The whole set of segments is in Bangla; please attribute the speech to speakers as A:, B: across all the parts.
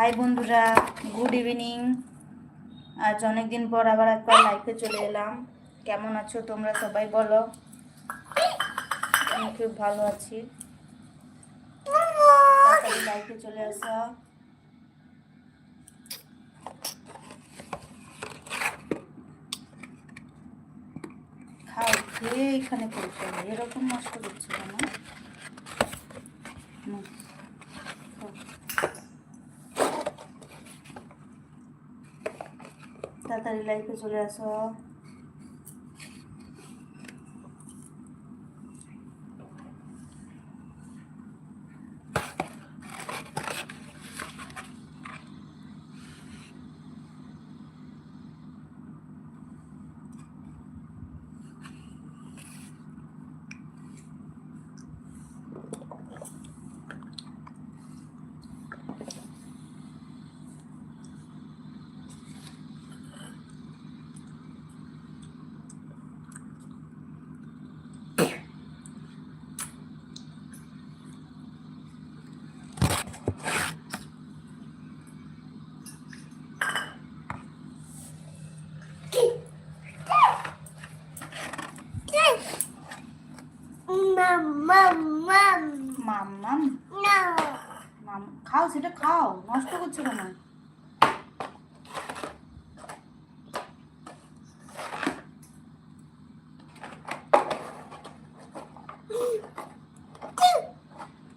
A: হাই বন্ধুরা, গুড ইভিনিং। আজ অনেক দিন পর আবার একবার লাইফে চলে এলাম। কেমন আছো তোমরা সবাই বলো? আমি খুব ভালো আছি। লাইফে চলে আসা। খাও, খেয়ে এখানে করতে এরকম নষ্ট করছে কেন হুম, খাও। তাড়াতাড়ি লাইফে চলে আসো মাম মাম মাম খাও সেটা খাও নষ্ট করছ কেন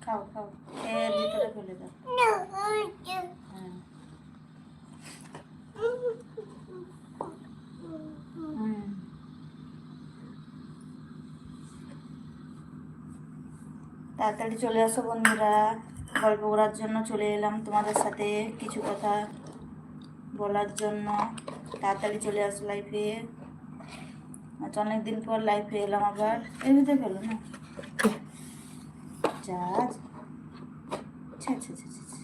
A: খাও খাও এর ভিতরে ফেলে দাও হ্যাঁ হুম তাড়াতাড়ি চলে আসো বন্ধুরা। গল্প করার জন্য চলে এলাম তোমাদের সাথে কিছু কথা বলার জন্য। তাড়াতাড়ি চলে আসো লাইফে আচ্ছা অনেকদিন পর লাইফে এলাম আবার। এমনিতে ফেলো না? যা আচ্ছা আচ্ছা ছা ছা ছা।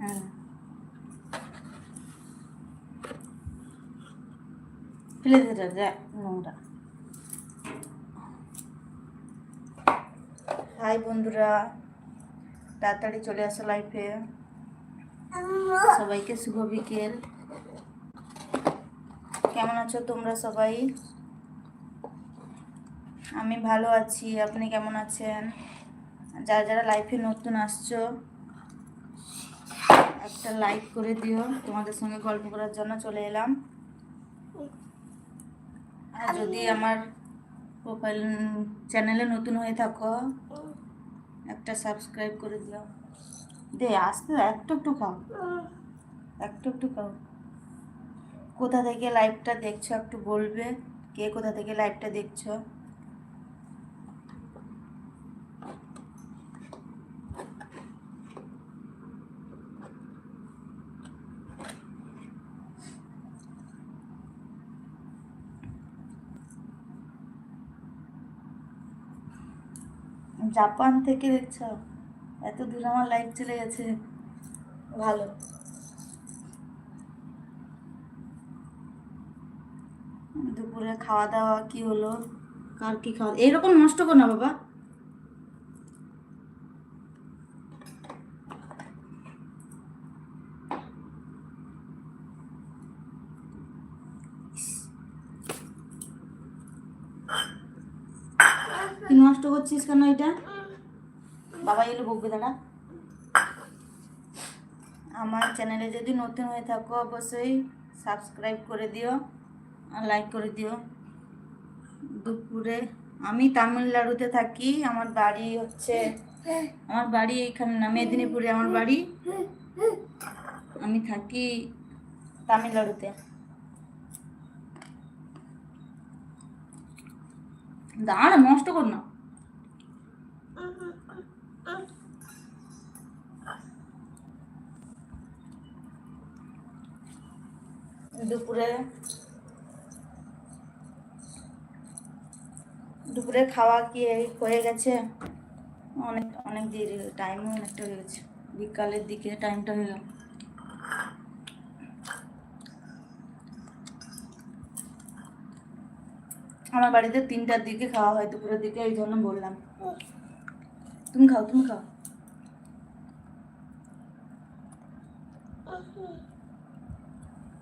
A: হ্যাঁ ফেলে দিতে হাই বন্ধুরা তাড়াতাড়ি চলে আসো লাইফে সবাইকে শুভ বিকেল কেমন আছো তোমরা সবাই আমি ভালো আছি আপনি কেমন আছেন যারা যারা লাইফে নতুন আসছো একটা লাইক করে দিও। তোমাদের সঙ্গে গল্প করার জন্য চলে এলাম। আর যদি আমার প্রোফাইল চ্যানেলে নতুন হয়ে থাকো, একটা সাবস্ক্রাইব করে দিও। দে, আসতে একটু একটু খাও। একটু একটু খাও। কোথা থেকে লাইভটা দেখছ, একটু বলবে। কে কোথা থেকে লাইভটা দেখছ? জাপান থেকে দেখছ? এত দূর আমার লাইফ চলে গেছে। ভালো। দুপুরে খাওয়া দাওয়া কি হলো? কার কি খাওয়া? এইরকম নষ্ট কর না বাবা তুই নষ্ট করছিস কেন এটা? বাবা এলো বকবে দাঁড়া আমার চ্যানেলে যদি নতুন হয়ে থাকো, অবশ্যই সাবস্ক্রাইব করে দিও আর লাইক করে দিও। দুপুরে আমি তামিলনাড়ুতে থাকি, আমার বাড়ি হচ্ছে, আমার বাড়ি এখানে না, মেদিনীপুরে আমার বাড়ি। আমি থাকি তামিলনাড়ুতে। দাঁড়া নষ্ট কর না। দুপুরে দুপুরে খাওয়া কি হয়ে গেছে? অনেক অনেক দেরি টাইমও অনেকটা হয়ে গেছে। বিকালের দিকে টাইমটা হয়ে গেল। আমার বাড়িতে তিনটার দিকে খাওয়া হয়, দুপুরের দিকে এই জন্য বললাম। তুমি খাও তুমি খাও।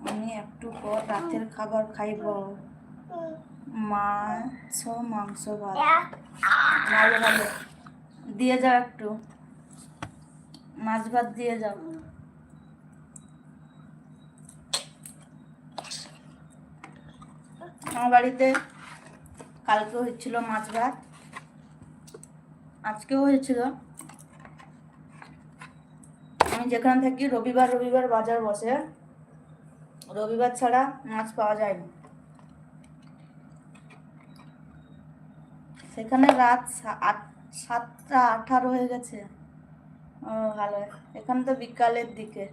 A: আমি একটু পর রাতের খাবার খাইব। মাছ মাংস ভাত। ভালো ভালো। দিয়ে যাও একটু। মাছ ভাত দিয়ে যাও। আমার বাড়িতে কালকেও হচ্ছিল মাছ ভাত। আজকেও হয়েছিল। আমি যেখানে থাকি রবিবার রবিবার বাজার বসে। রবিবার ছাড়া মাছ পাওয়া যায় না সেখানে রাত সাতটা আঠারো হয়ে গেছে। ও ভালো। এখানে তো বিকালের দিকে।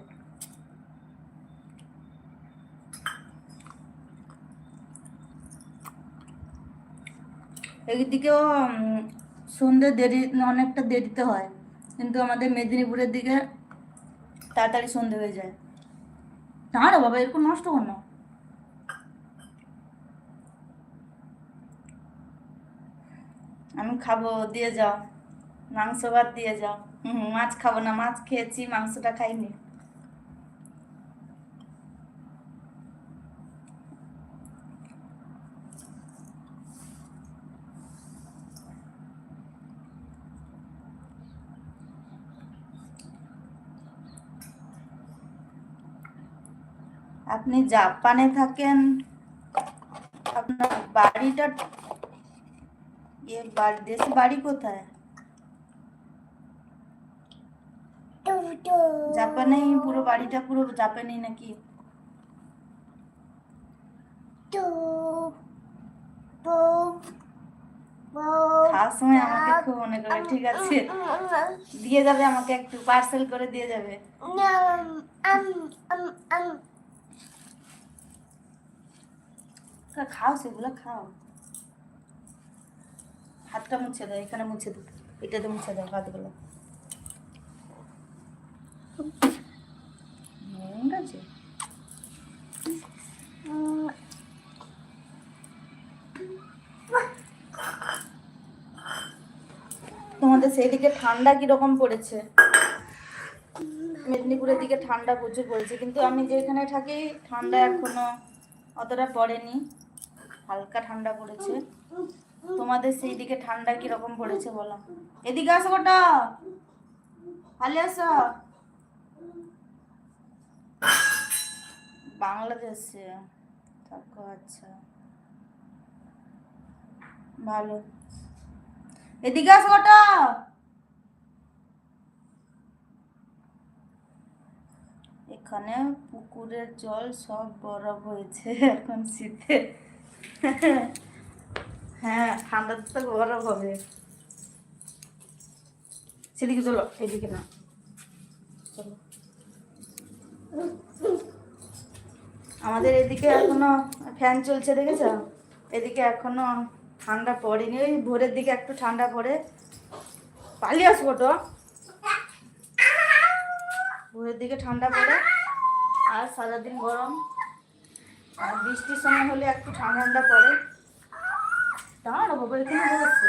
A: এইদিকেও উম, সন্ধ্যে দেরি, অনেকটা দেরিতে হয়। কিন্তু আমাদের মেদিনীপুরের দিকে তাড়াতাড়ি সন্ধে হয়ে যায়। না রে বাবা, এরকম নষ্ট কর না আমি খাব, দিয়ে যাও। মাংস ভাত দিয়ে যাও। হুম, মাছ খাব না, মাছ খেয়েছি, মাংসটা খাইনি। আপনি জাপানে থাকেন আপনার বাড়িটা এ বাড়ি দেশে বাড়ি কোথায়? জাপানেই পুরো বাড়িটা পুরো জাপানেই নাকি? সময় আমাকে খুব মনে করে ঠিক আছে? দিয়ে যাবে আমাকে একটু পার্সেল করে দিয়ে যাবে তা খাও সেগুলো খাও। হাতটা মুছে দাও, এখানে মুছে দাও, এটাতে মুছে দাও হাতগুলো। তোমাদের সেই দিকে ঠান্ডা কীরকম পড়েছে? মেদিনীপুরের দিকে ঠান্ডা প্রচুর পড়েছে, কিন্তু আমি যেখানে থাকি ঠান্ডা এখনও অতটা পড়েনি। হালকা ঠান্ডা পড়েছে। তোমাদের সেই দিকে ঠান্ডা কীরকম পড়েছে বলো। এদিকে আসো গোটা। ভালো আসো। বাংলাদেশে। থাকো আচ্ছা। ভালো। এদিকে আসো গোটা। এখানে পুকুরের জল সব বরফ হয়েছে এখন শীতে। হ্যাঁ ঠান্ডাতে তো বরফ হবে। সেদিকে চলো এদিকে না। আমাদের এদিকে এখনও ফ্যান চলছে, দেখেছ? এদিকে এখনও ঠান্ডা পড়েনি। ওই ভোরের দিকে একটু ঠান্ডা পড়ে। পালিয়ে আসব তো। ভোরের দিকে ঠান্ডা পড়ে। আর সারাদিন গরম। আর বৃষ্টির সময় হলে একটু ঠান্ডা ঠান্ডা পড়ে। দাঁড়ানো বাবা, এখানে বসছে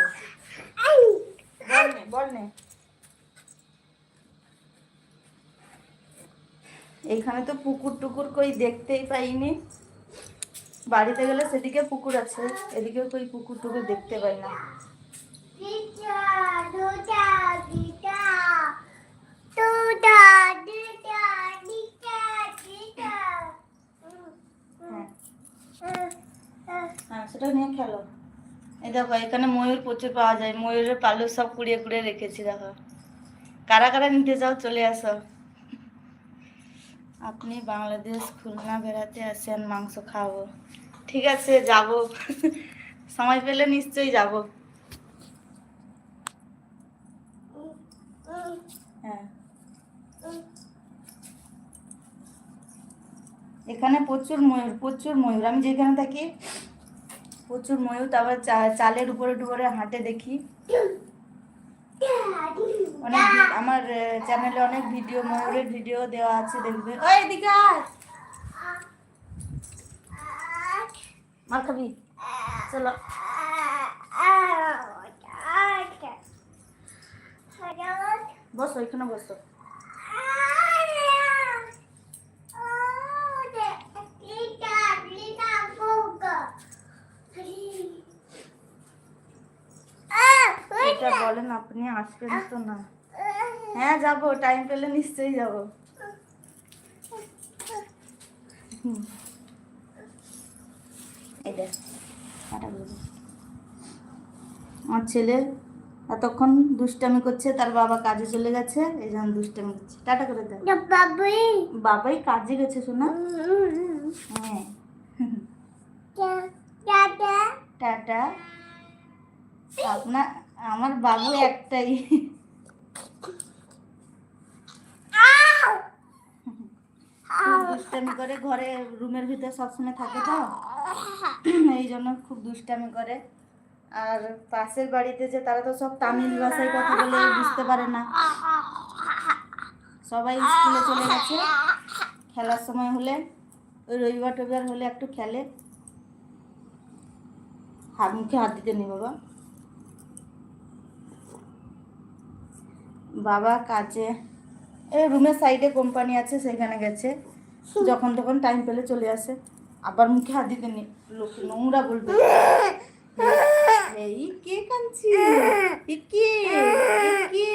A: বল নে এইখানে তো পুকুর টুকুর কই দেখতেই পাইনি। বাড়িতে গেলে সেদিকে পুকুর আছে এদিকে কই পুকুর টুকুর দেখতে পাই না। হ্যাঁ হ্যাঁ সেটা নিয়ে খেলো। এই দেখো, এখানে ময়ূর প্রচুর পাওয়া যায়। ময়ূরের পালু সব কুড়িয়ে কুড়িয়ে রেখেছি, দেখো। কারা কারা নিতে যাও চলে আসো। আপনি বাংলাদেশ খুলনা বেড়াতে আসেন, মাংস খাব। ঠিক আছে, যাব। সময় পেলে নিশ্চয়ই যাব। হ্যাঁ। এখানে প্রচুর ময়ূর প্রচুর ময়ূর। আমি যেখানে থাকি, প্রচুর ময়ূর, তারপর চালের উপরে টুপরে হাঁটে দেখি। অনেক আমার চ্যানেলে অনেক ভিডিও, ময়ূরের ভিডিও দেওয়া আছে, দেখবে। ওই, এদিকে মার খাবি? চলো। বসো এখানে বসো এটা বলেন আপনি আসবেন তো না। হ্যাঁ যাব টাইম পেলে নিশ্চয়ই যাব। টাটা দে। আমার ছেলে এতক্ষণ দুষ্টামি করছে তার বাবা কাজে চলে গেছে এই জন্য দুষ্টামি করছে। টাটা করে দেয় বাবাই। কাজে গেছে শোনা? হ্যাঁ। টাটা। আপনার আমার বাবু একটাই। দুষ্টামি করে ঘরে রুমের ভিতরে সবসময় থাকে তো? এই জন্য খুব দুষ্টামি করে। আর পাশের বাড়িতে যে তারা তো সব তামিল ভাষায় কথা বলে বুঝতে পারে না। সবাই স্কুলে চলে গেছে। খেলার সময় হলে ওই রবিবার টবিবার হলে একটু খেলে। হাত মুখে হাত দিতে নেই বাবা। বাবা কাজে। রুমের সাইডে কোম্পানি আছে, সেখানে গেছে। যখন তখন টাইম পেলে চলে আসে। আবার মুখে হাত দিতে নেই। লোক নোংরা বলবে। এই কে কাঁদছি? কে? কে।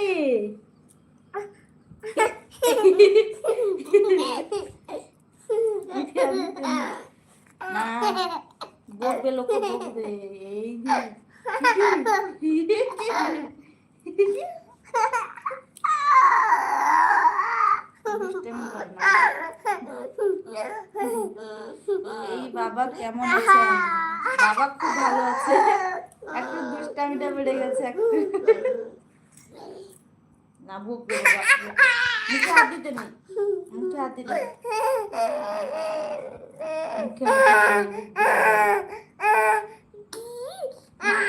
A: না বকবে। এই না। এই বাবা কেমন আছে বাবা খুব ভালো আছে একটু দুষ্টামিটা বেড়ে গেছে একটু না বকবে মুখে হাত দিতে নেই মুখে হাত দিতে।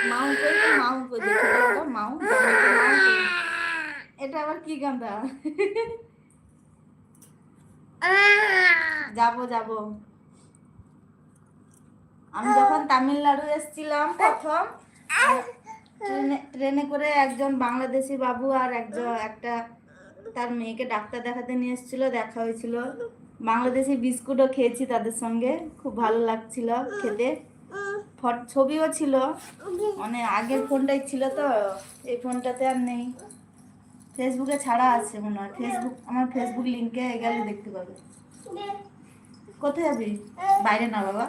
A: মাউ তো মাউ কই দেখি মাউ মাউ। এটা আবার কি গান্দা যাব যাব। আমি যখন তামিলনাড়ু এসেছিলাম প্রথম ট্রেনে ট্রেনে করে একজন বাংলাদেশি বাবু আর একজন একটা তার মেয়েকে ডাক্তার দেখাতে নিয়ে এসেছিল দেখা হয়েছিল। বাংলাদেশি বিস্কুটও খেয়েছি তাদের সঙ্গে খুব ভালো লাগছিল খেতে। ছবিও ছিল। মানে আগের ফোনটাই ছিল তো এই ফোনটাতে আর নেই। ফেসবুকে ছাড়া আছে মনে হয়। ফেসবুক আমার ফেসবুক লিঙ্কে গেলে দেখতে পাবে। কোথায় যাবি? বাইরে না বাবা।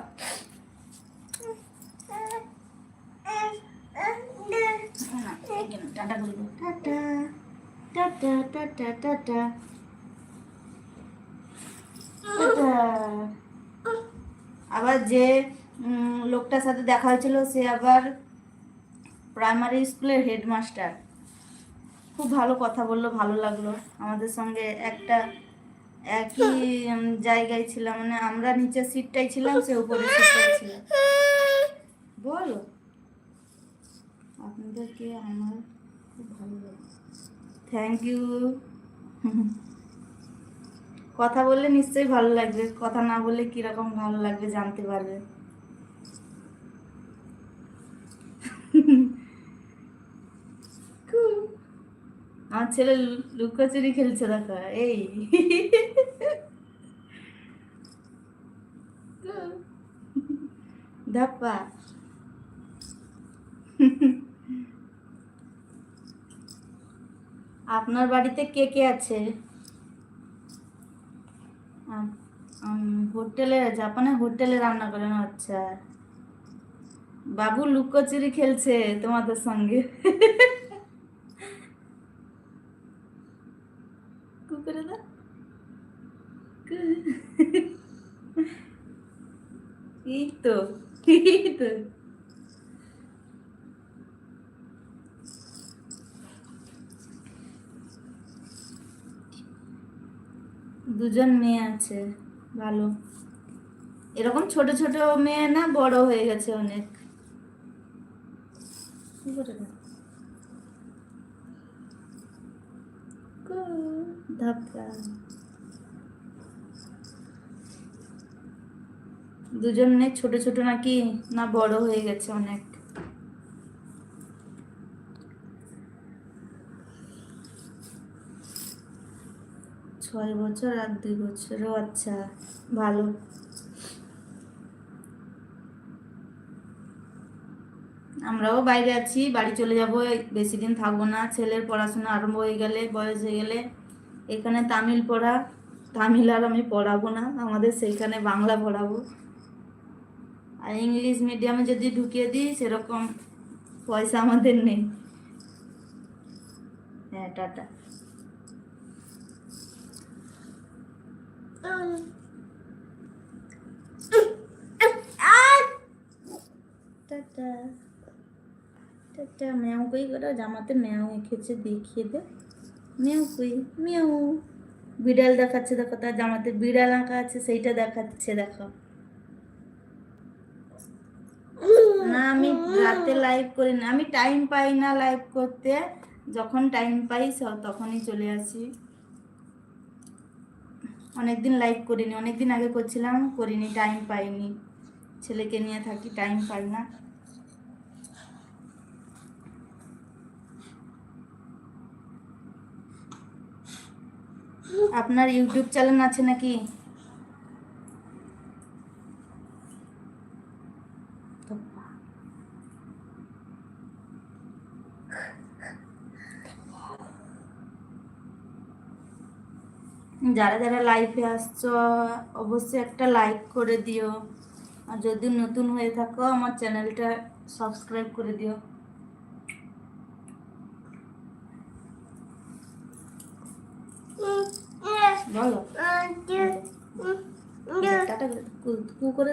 A: টাটা করে tata. Tata tata tata. Tata. আবার যে লোকটার সাথে দেখা হয়েছিল সে আবার প্রাইমারি স্কুলের হেডমাস্টার খুব ভালো কথা বলল, ভালো লাগল। আমাদের সঙ্গে একটা একই জায়গায় ছিলাম। মানে আমরা নিচের সিটটাই ছিলাম, সে উপরে সিটটাই ছিল বলো। আপনাদেরকে আমার খুব ভালো লাগে থ্যাংক ইউ কথা বললে নিশ্চয়ই ভালো লাগবে। কথা না বললে কীরকম ভালো লাগবে জানতে পারবে খুব। আমার ছেলে লুকোচুরি খেলছে দেখো এই ধাপ্পা আপনার বাড়িতে কে কে আছে? হোটেলে, জাপানে হোটেলে রান্না করেন আচ্ছা। বাবু লুকোচুরি খেলছে তোমাদের সঙ্গে কুকুরে দা এই তো দুজন মেয়ে আছে, ভালো। এরকম ছোট ছোট মেয়ে না, বড় হয়ে গেছে অনেক। কি করে না? ধাক্কা দুজনে ছোট ছোট নাকি না বড় হয়ে গেছে অনেক? ছয় বছর আর দুই বছরও আচ্ছা ভালো। আমরাও বাইরে আছি, বাড়ি চলে যাব, বেশি দিন থাকব না। ছেলের পড়াশোনা আরম্ভ হয়ে গেলে, বয়স হয়ে গেলে, এখানে তামিল পড়া, তামিল আর আমি পড়াবো না, আমাদের সেইখানে বাংলা পড়াবো। আর ইংলিশ মিডিয়ামে যদি ঢুকিয়ে দিই, সেরকম পয়সা আমাদের নেই। হ্যাঁ টাটা। টাটা। টাটা, ম্যাও কই করে জামাতে ম্যাও এঁকেছে, দেখিয়ে দে। ম্যাও কই? ম্যাও। বিড়াল দেখাচ্ছে, দেখো, তার জামাতে বিড়াল আঁকা আছে, সেইটা দেখাচ্ছে, দেখো। না, আমি রাতে লাইভ করি না। আমি টাইম পাই না লাইভ করতে। যখন টাইম পাই তখনই চলে আসি। অনেকদিন লাইভ করিনি। অনেকদিন আগে করছিলাম, করিনি টাইম পাইনি। ছেলেকে নিয়ে থাকি টাইম পাই না। আপনার ইউটিউব চ্যানেল আছে নাকি? যারা যারা লাইভে আসছো, অবশ্যই একটা লাইক করে দিও। আর যদি নতুন হয়ে থাকো, আমার চ্যানেলটা সাবস্ক্রাইব করে দিও। করে করে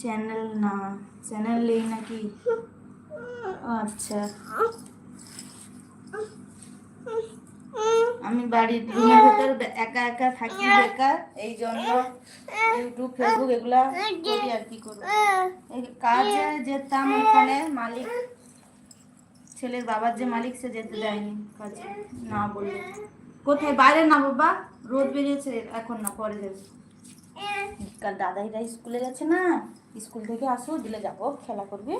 A: চ্যানেল না চ্যানেল নেই নাকি? আচ্ছা। আমি বাড়ির রুমের ভেতর একা একা থাকি বেকার, এই জন্য ইউটিউব, ফেসবুক এগুলা করি আর কি করব। কাজে যেতাম ওখানে, মালিক, ছেলের বাবার যে মালিক, সে যেতে দেয়নি কাজে, না বললে। কোথায়? বাইরে না বাবা, রোদ বেরিয়েছে, এখন না, পরে যাবে। কাল দাদাইরা স্কুলে গেছে না, স্কুল থেকে আসো, দিলে যাব, খেলা করবে।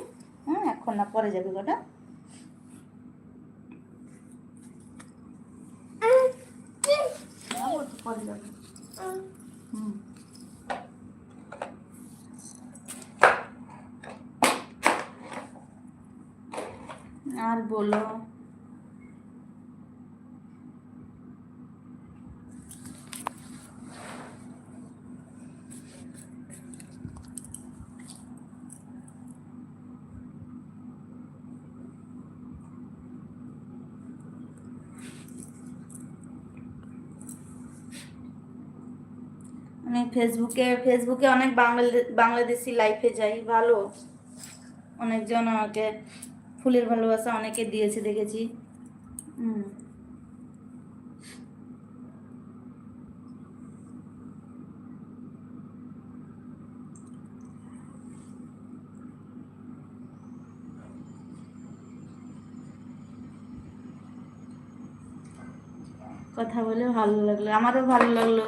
A: হ্যাঁ এখন না পরে যাবে গোটা পরে যাবে। হুম। আর বলো। আমি ফেসবুকে ফেসবুকে অনেক বাংলাদেশ বাংলাদেশি লাইফে যাই, ভালো। অনেকজন আমাকে ফুলের ভালোবাসা অনেকে দিয়েছে, দেখেছি। কথা বলে ভালো লাগল, আমারও ভালো লাগল।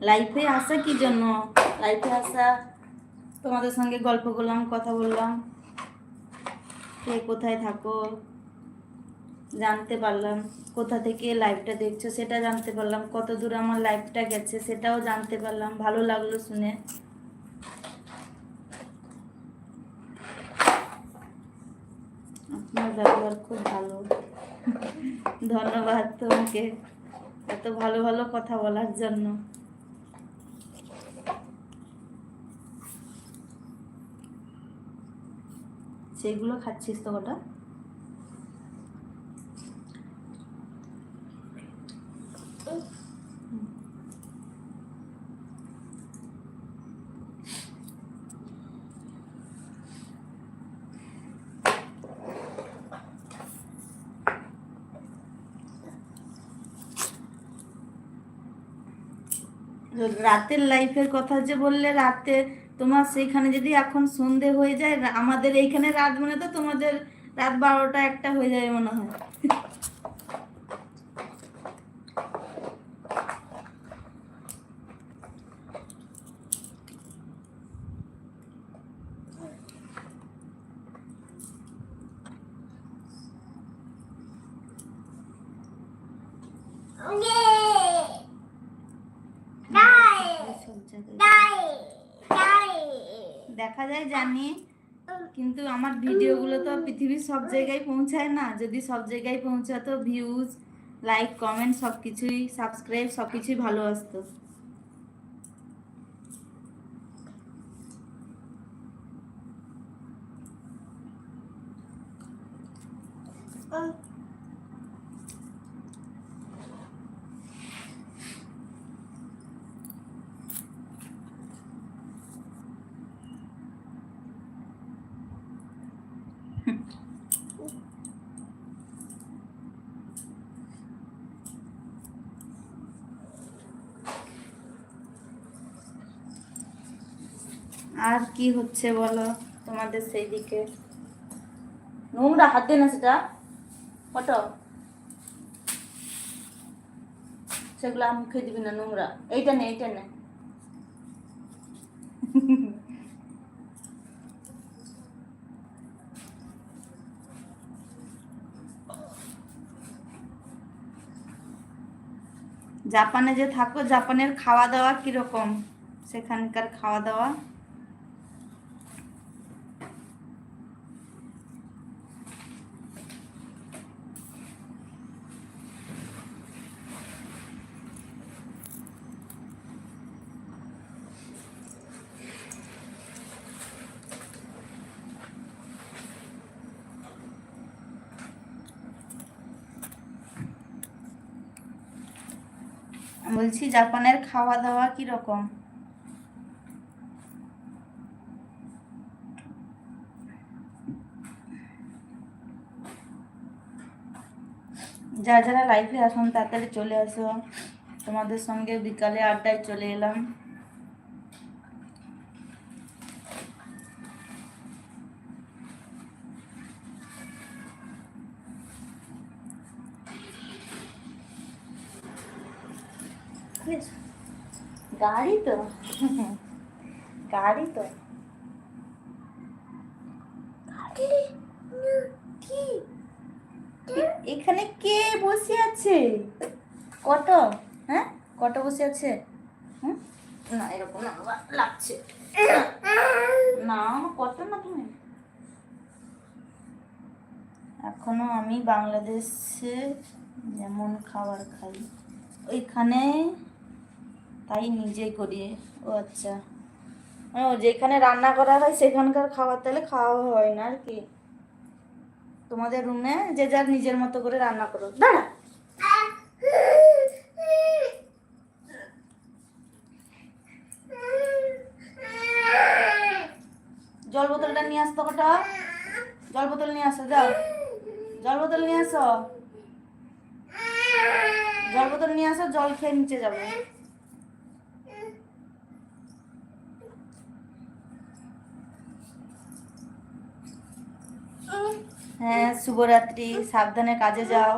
A: লাইফে আসা কি জন্য? লাইফে আসা, তোমাদের সঙ্গে গল্প করলাম, কথা বললাম। কে কোথায় থাকো? জানতে পারলাম। কোথা থেকে লাইভটা দেখছ সেটা জানতে পারলাম। কত দূর আমার লাইফটা গেছে সেটাও জানতে পারলাম। ভালো লাগল শুনে। আপনার ব্যবহার খুব ভালো। ধন্যবাদ তোমাকে এত ভালো ভালো কথা বলার জন্য। সেইগুলো খাচ্ছিস তো ওটা রাতের লাইফের কথা যে বললে রাতে তোমার সেইখানে যদি এখন সন্ধে হয়ে যায়, আমাদের এইখানে রাত মানে তো তোমাদের রাত বারোটা একটা হয়ে যাবে মনে হয় সব জায়গায় দেখা যায় জানি, কিন্তু আমার ভিডিওগুলো তো পৃথিবীর সব জায়গায় পৌঁছায় না। যদি সব জায়গায় পৌঁছাতো ভিউজ লাইক কমেন্ট সব কিছুই সাবস্ক্রাইব সব কিছুই ভালো আসতো। আর কি হচ্ছে বলো তোমাদের সেই দিকে নোংরা হাত দে না সেটা ফটো? সেগুলো মুখে দিবি না, নোংরা। এইটা নে এইটা নে। জাপানে যে থাকো, জাপানের খাওয়া দাওয়া কীরকম? সেখানকার খাওয়া দাওয়া? বলছি, জাপানের খাওয়া দাওয়া কীরকম যারা যারা লাইফে আসুন তাড়াতাড়ি চলে আসো। তোমাদের সঙ্গে বিকালে আড্ডায় চলে এলাম। তো? গাড়ি তো। এখানে কে বসে আছে? কত হ্যাঁ? কত বসে আছে? হুম? না এরকম না লাগছে। না কত না তুমি? এখনও আমি বাংলাদেশে যেমন খাবার খাই ওইখানে তাই নিজেই করি। ও আচ্ছা। ও, যেখানে রান্না করা হয়, সেখানকার খাবার তাহলে খাওয়া হয় না আর কি। তোমাদের রুমে যে যার নিজের মতো করে রান্না করো। দাঁড়া। জল বোতলটা নিয়ে আসতো কটা? জল বোতল নিয়ে আসো, যাও। জল বোতল নিয়ে আসো। জল বোতল নিয়ে আসো, জল খেয়ে নিচে যাবে। হ্যাঁ শুভরাত্রি, সাবধানে কাজে যাও।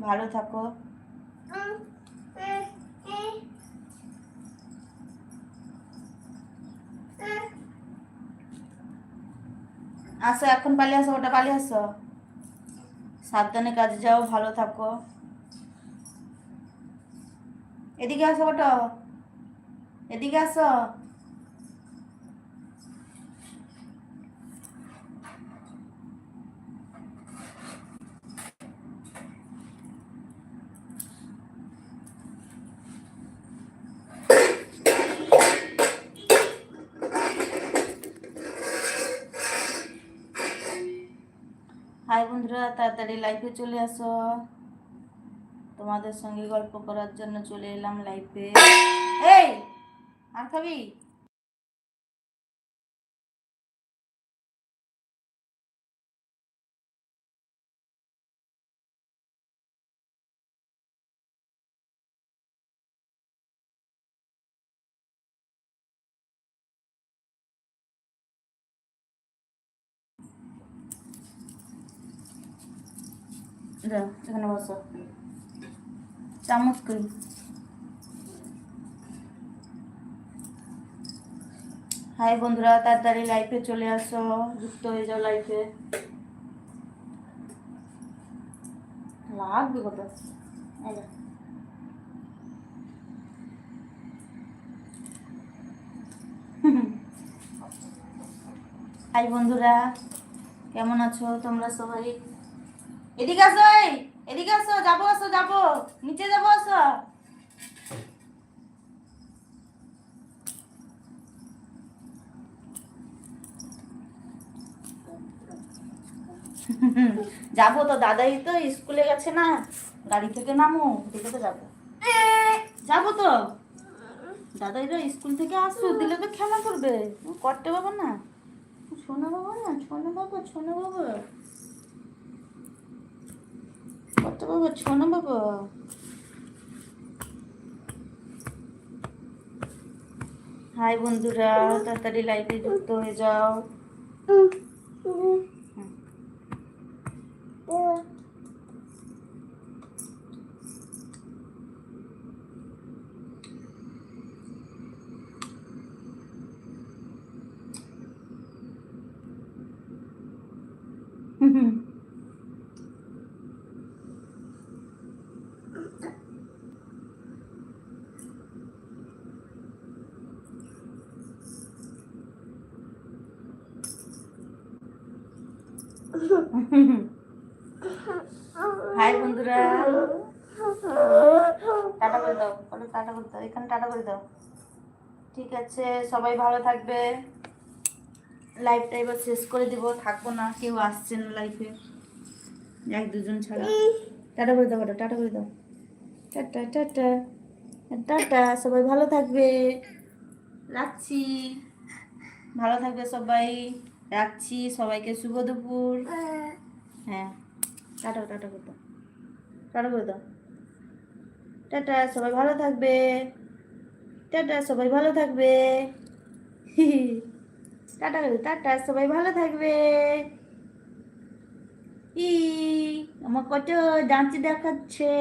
A: ভালো থাকো। আসো, এখন পালিয়ে আসো, ওটা পালিয়ে আসো। সাবধানে কাজে যাও, ভালো থাকো। এদিকে আসো, ওটা। এদিকে আসো। হাই বন্ধুরা, তাড়াতাড়ি লাইফে চলে আসো। তোমাদের সঙ্গে গল্প করার জন্য চলে এলাম লাইফে এই, আর খাবি? এখানে বসো। চামচ করি। হাই বন্ধুরা, তাড়াতাড়ি লাইফে চলে আসো, যুক্ত হয়ে যাও লাইফে লাগবে কত? হাই বন্ধুরা, কেমন আছো তোমরা সবাই? এদিকে আসো এদিকে আসো, যাব আসো, যাব, নিচে যাব, আসো। যাব তো, দাদাই তো স্কুলে গেছে না, গাড়ি থেকে নামো দিকে তো যাব। যাব তো। দাদাই তো স্কুল থেকে আসো দিলে তো খেলা করবে। করতে পাবো না। শোনো বাবা না শোনো বাবা শোনো বাবা। করতে বাবা শোনো বাবা। হাই বন্ধুরা তাড়াতাড়ি লাইভে যুক্ত হয়ে যাও হুম। হুম হুম। হাই বন্ধুরা টাটা করে দাও বলো টাটা করে দাও এখানে টাটা করে দাও ঠিক আছে, সবাই ভালো থাকবে। লাইভটা এবার শেষ করে দিব, থাকব না, কেউ আসছে না লাইফে এক দুজন ছাড়া। টাটা করে দাও, টাটা করে দাও। টাটা টাটা টাটা, সবাই ভালো থাকবে। রাখছি। ভালো থাকবে সবাই। রাখছি, সবাইকে শুভ দুপুর। হ্যাঁ টাটা টাটা করে দাও। টাটা করে দাও। টাটা, সবাই ভালো থাকবে। টাটা সবাই ভালো থাকবে। টাটা টাটা সবাই ভালো থাকবে। ই আমার কত ডান্স দেখাচ্ছে।